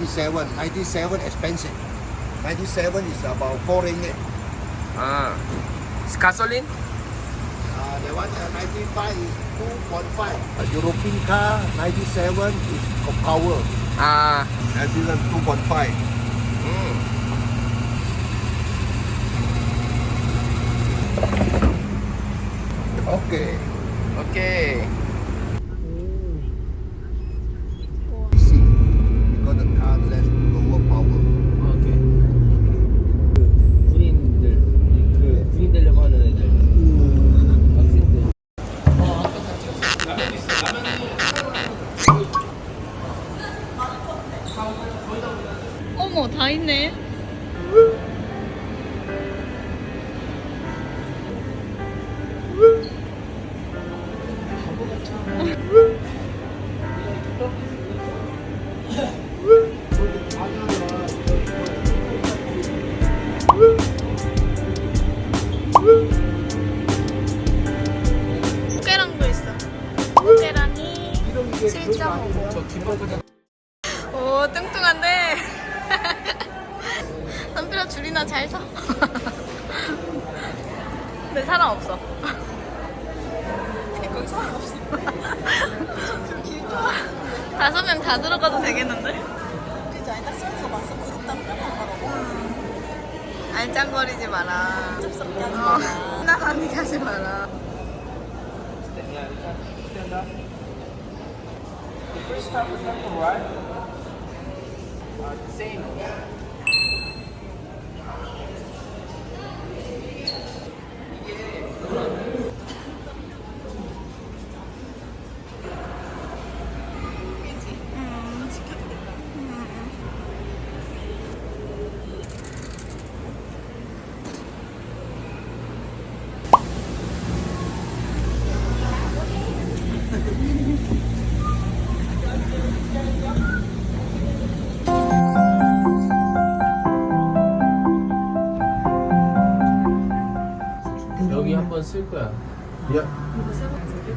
97. 97 expensive. 97 is about 4 ringgit. Ah. It's gasoline? Ah, the one uh, 95 is 2.5. A European car, 97 is power. Ah. New Zealand 2.5. Mm.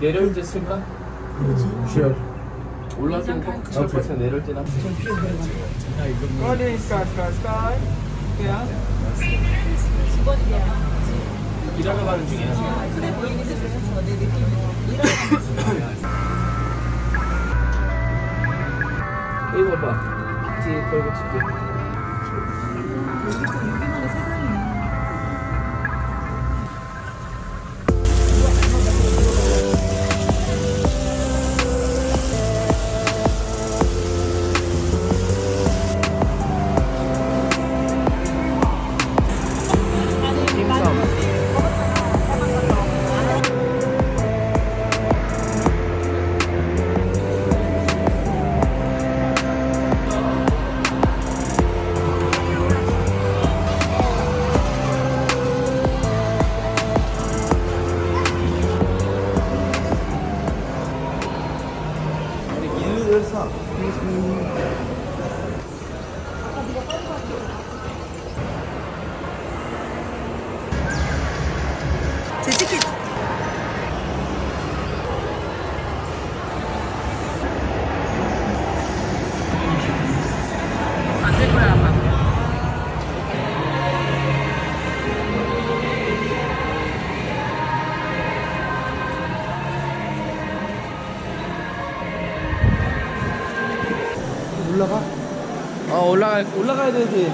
내려올 때 쓸까? Sure. 올라올 때는 꼭것 같아. 내려올 때는 일하러 가는 중이야. 이거 봐봐. 뒤에 걸고 칠게. 올라가? 어 올라가 올라가야 되지.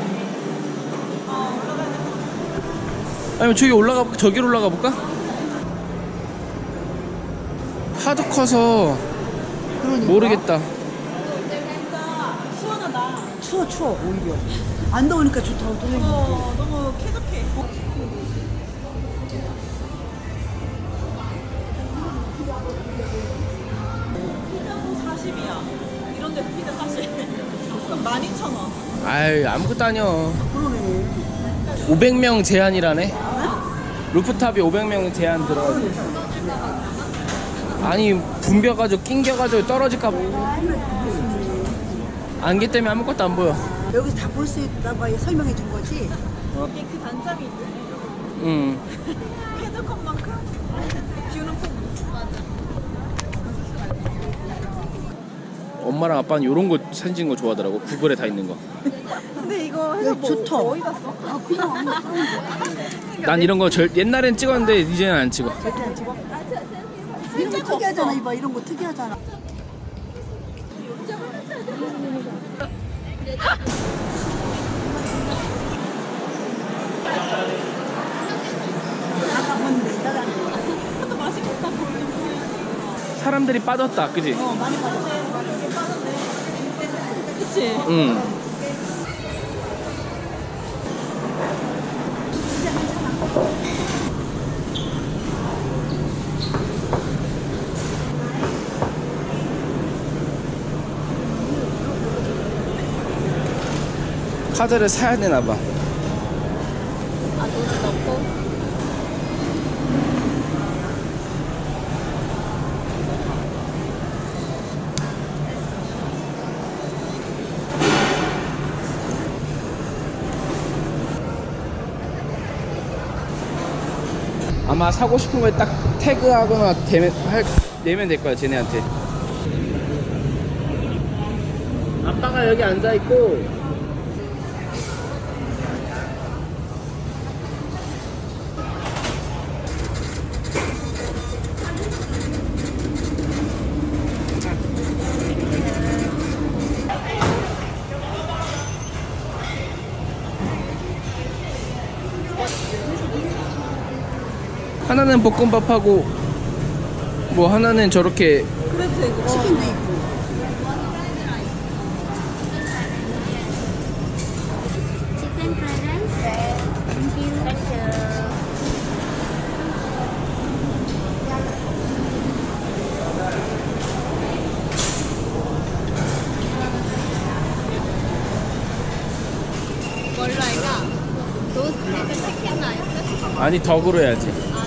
아니면 저기 올라가? 저기로 올라가 볼까? 하도 커서 모르겠다. 시원하다 추워 추워 오히려 안 더우니까 좋다고 또 얘기해 어 너무 쾌적해 그럼 12,000원 아이 아무것도 아니야. 500명 제한이라네. 루프탑이 500명 제한 들어가지고. 아니 붐벼가지고 낑겨가지고 떨어질까 봐. 안개 때문에 아무것도 안 보여. 여기서 다 볼 수 있다고 설명해 준 거지 이게 그 단점이 있네 응. 쾌적한 만큼 뷰는 폭 맞아 엄마랑 아빠는 이런 거 사진 찍는 거 좋아하더라고. 구글에 다 있는 거. 근데 이거 해서 야, 뭐 좋다. 어디 갔어? 아, 그냥 안 가. 난 이런 거 절, 옛날엔 찍었는데 이제는 안 찍어. 절대 안 찍어. 이런 거 특이하잖아, 이봐. 이런 거 특이하잖아. 이것도 맛있겠다 보이는 사람들이 빠졌다, 그지? 어, 많이 받았어. 그치? 응. 카드를 사야 되나 봐. 아마 사고 싶은 거에 딱 태그하거나 되면, 할, 내면 될 거야, 쟤네한테. 아빠가 여기 앉아 있고 하나는 볶음밥하고 뭐 하나는 저렇게 그래도 치킨도 있고. 뭘로 할까? 치킨 라이스? 아니 덕으로 해야지.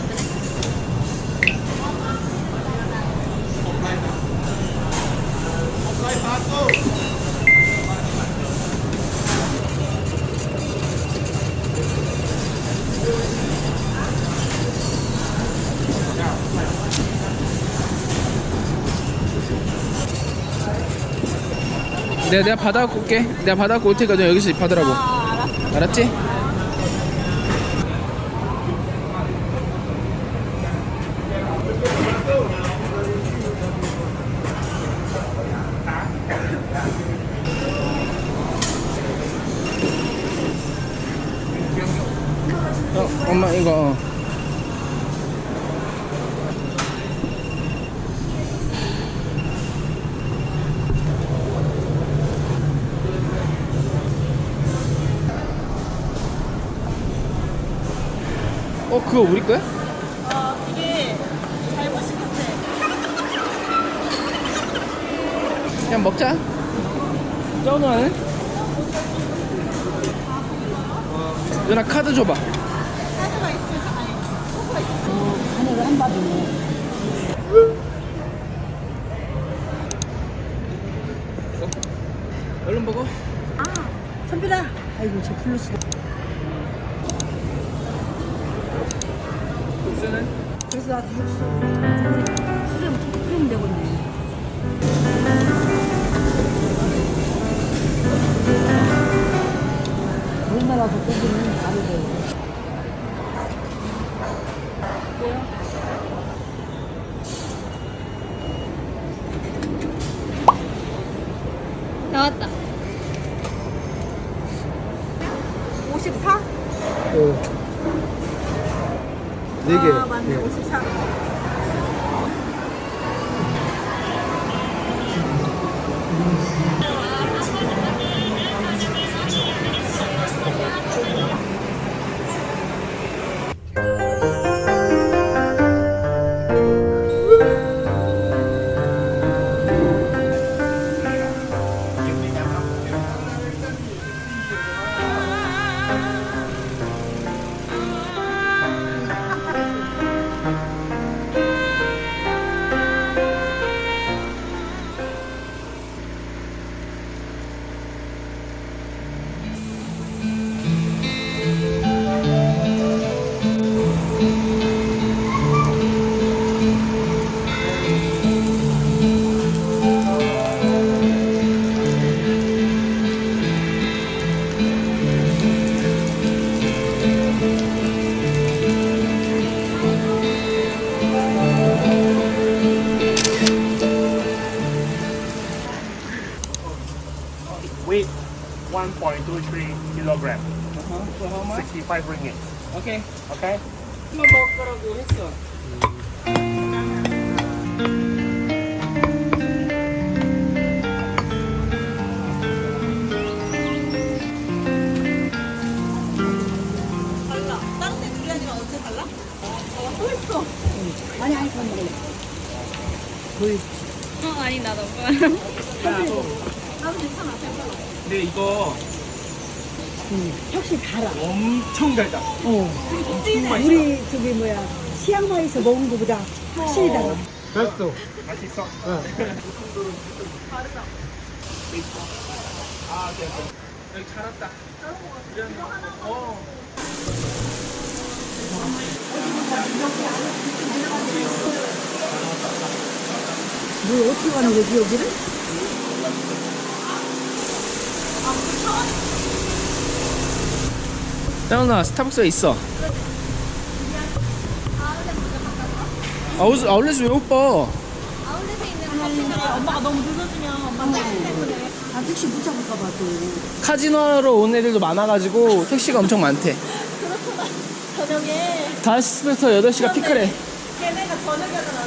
내가 내가 받아갖고 올게. 내가 받아갖고 올 테니까 너 여기서 받으라고. 알았지? 어, 엄마 이거 그거 우리 거야? 어, 이게 잘못 시켰대. 그냥 먹자. 쩌누아는? 누나 카드 줘봐. 카드가 있으면 아니 소스가 있어. 하늘을 한 밥이네. 얼른 먹어. 선별아. 아이고, 저 플러스. 국수는? 나도 육수. 수렴, 수렴 되겠네. 우리나라도 고기는 다르대. 나왔다. 54? 어. 네 개. 아, 맞네. 54. 엄청 달다. 어. 우리 저기 뭐야 시향마에서 먹은 거보다 확실히 달아. 됐어. 맛있어. 여기 잘 왔다. 어. 뭐 어떻게 가는 거지 여기를? 따훈아 스타벅스에 있어. 아울렛 아울렛 왜못 봐? 아울렛에 있는 커피는 엄마가 너무 늦어지면 엄마가 아 택시 못 잡을까 봐 또. 카지노로 온 애들도 많아가지고 택시가 엄청 많대. 저녁에 5시부터 8시가 피크래. 걔네가 저녁에 하잖아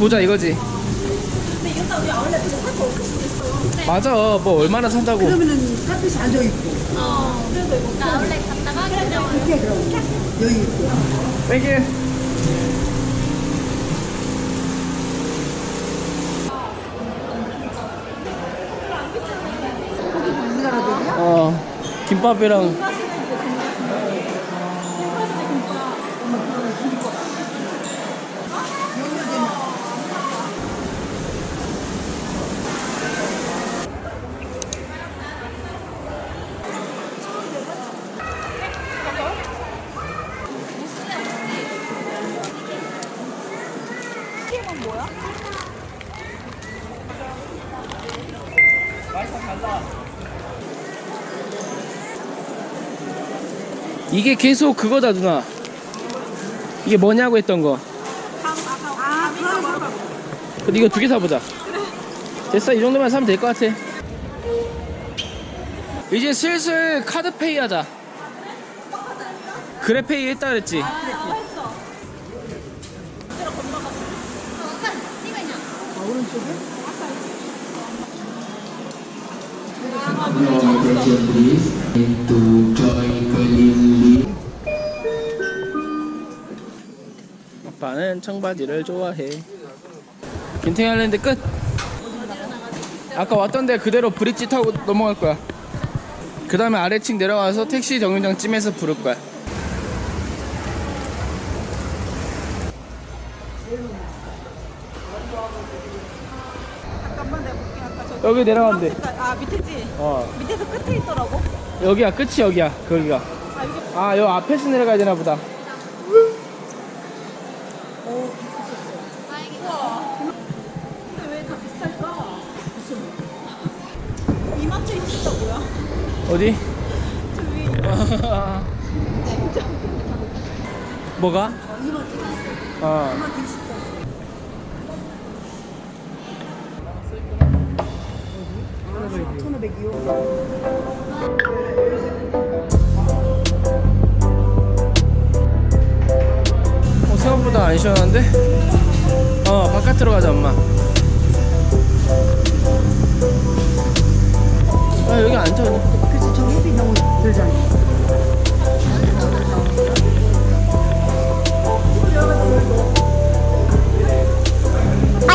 보자 이거지. 근데 이거 우리 아울렛 근데 살거 없을 수도 있어요. 맞아. 뭐 얼마나 산다고. 그러면은 카페에 앉아 있고 어나 아울렛 갔다가 그냥 이렇게 그럼 여기 있고. 땡큐. 어. 김밥이랑 이게 계속 그거다 누나. 이게 뭐냐고 했던 거. 근데 이거 두 개 사보자. 됐어 이 정도만 사면 될 것 같아. 이제 슬슬 카드페이 하자. 그래페이 했다 그랬지. 아빠는 청바지를 좋아해. 김태희 아일랜드 끝. 아까 왔던데 그대로 브릿지 타고 넘어갈 거야. 그 다음에 아래층 내려가서 택시 정류장쯤에서 부를 거야. 잠깐만 내가 볼게 아까 저. 여기 내려가면 돼. 아 밑에지. 어. 밑에서 끝에 있더라고. 여기야 끝이 여기야 거기가. 아 이게 아 여 앞에서 내려가야 되나 보다. 근데 왜 다 비쌀까? 진짜 뭐야? 어디? 저 위에 뭐가? 어. 천오백이요. 어, 생각보다 안 시원한데? 어, 바깥으로 가자, 엄마. 아, 여기 앉아. 그냥. 그치 저 햇빛 너무 들잖아. 아,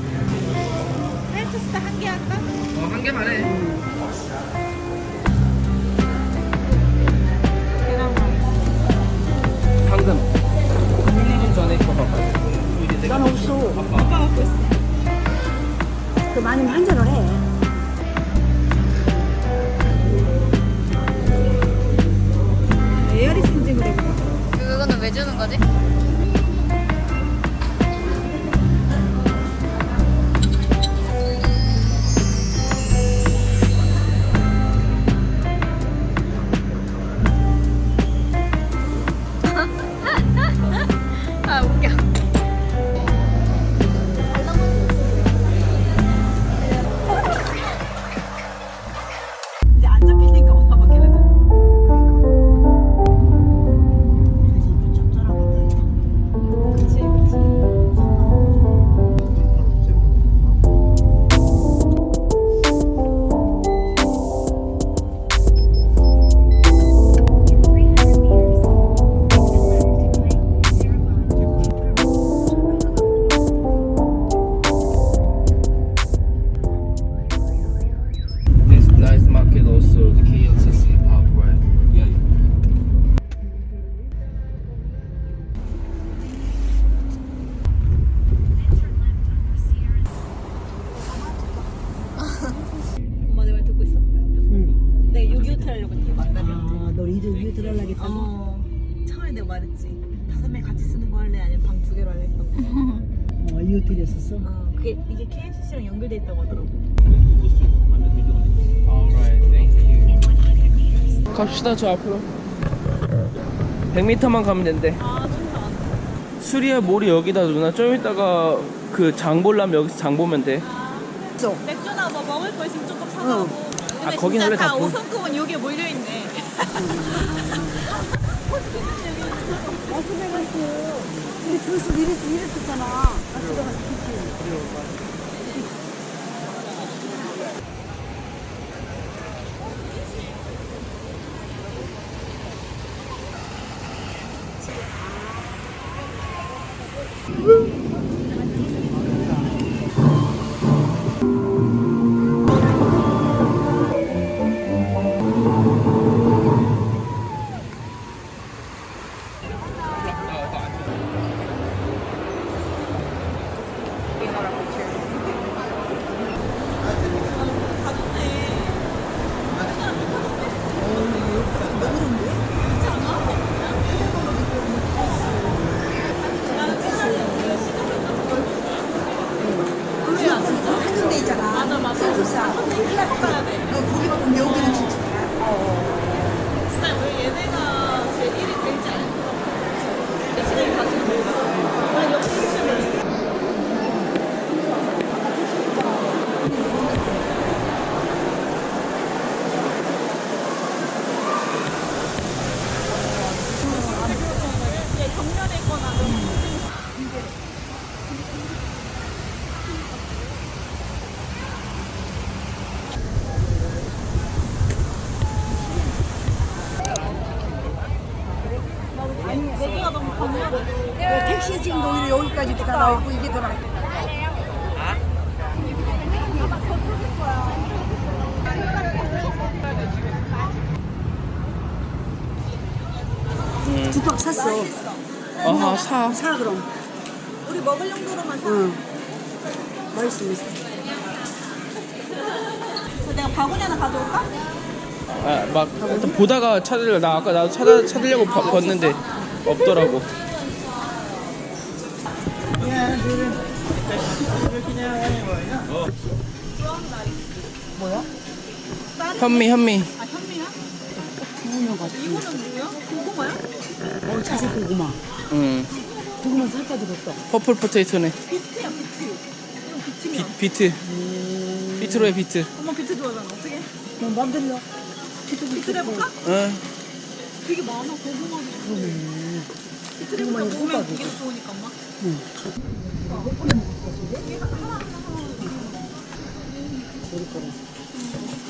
헬 토스트 한개 할까? 어, 한 개만 해. 방금 1, 2분 전에 거 봐봐. 난 없어. 아빠 갖고 있어. 그 많으면 한 잔을 해. 에어리스 인증을 해보자. 그거는 왜 주는 거지? 갑시다 저 앞으로. 100m만 가면 된대. 아, 좋다. 수리야 몰이 여기다 누나 좀 이따가 그장 보려면 여기서 장 보면 돼. 맥주나 뭐 먹을 거 있으면 조금 사가고. 근데 아, 거긴 진짜 원래 다다 본- 5성급은 여기에 몰려있네. 라스베가스. 우리 벌써 이랬, 이랬었잖아. 라스베가스 키 지금 오히려 여기까지 가 나오고 이게 더 나. 두박 샀어. 아하 사. 사 그럼. 우리 먹을 정도로만 사. 응. 그래서 내가 바구니 하나 가져올까? 아막 일단 보다가 찾으려 나 아까 나도 찾아 찾으려고 봐- 봤는데 없더라고. 현미 현미. 아 현미야? 구우면. 이거는 뭐야? 고구마야? 어, 자색 고구마. 응. 고구마 살까 들었어. 퍼플 포테이토네. 비트야 비트. 이거 비, 비트면. 비트. 비트로의 비트. 엄마 비트 좋아하잖아. 어떻게? 너 맘대로. 비트 해볼까? 응. 되게 많아 고구마도. 그러네. 비트 해볼까? 고구마 보면 이거 그게 더 좋으니까 엄마. 응.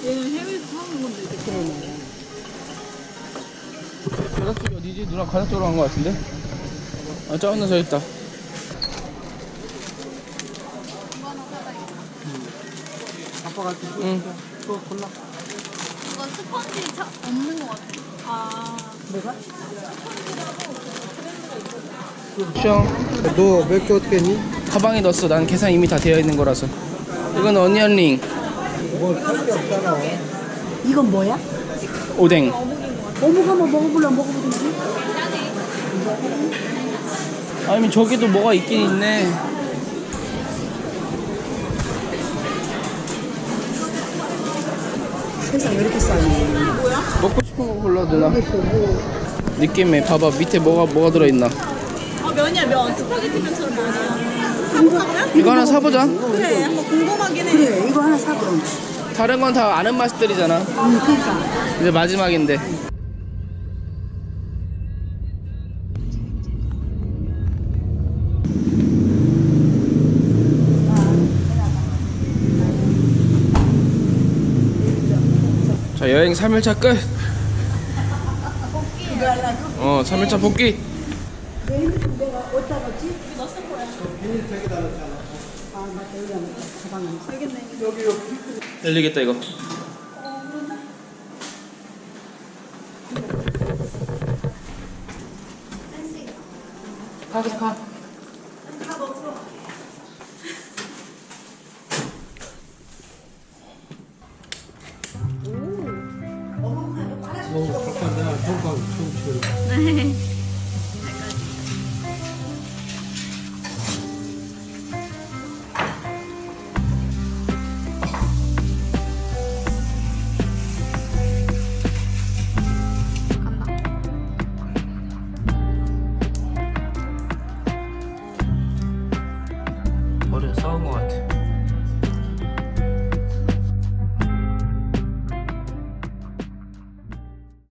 얘는 해외에서 사는 건데 이게. 그러네. 과자 쪽이 어디지? 누나 과자 쪽으로 간 거 같은데? 어, 저기는 서 있다. 아빠가 그 응. 또 골라. 이거 스펀지 차, 없는 것 같아. 아 형, 너 맥주 어떻게 했니? 가방에 넣었어. 난 계산 이미 다 되어 있는 거라서. 이건 어니언 링, 뭐살게 없잖아. 이건 뭐야? 오뎅. 어묵 한번 먹어보려면 먹어보든지. 아니면 저기도 뭐가 있긴 있네. 세상 왜 이렇게 싸니? 먹고 싶은 거 골라 누나. 느낌에 봐봐 밑에 뭐가 뭐가 들어있나. 아, 면이야 면 스파게티 면처럼 면이야 사볼까요? 이거 하나 사보자. 그래 한번 궁금하긴 해 그래, 이거 하나 사 그럼. 다른 건 다 아는 맛들이잖아. 응, 그러니까. 이제 마지막인데. 자 여행 3일차 끝. 어 3일차 복귀. 내 어디다 이거. 가, 가. 평가 좀 치워.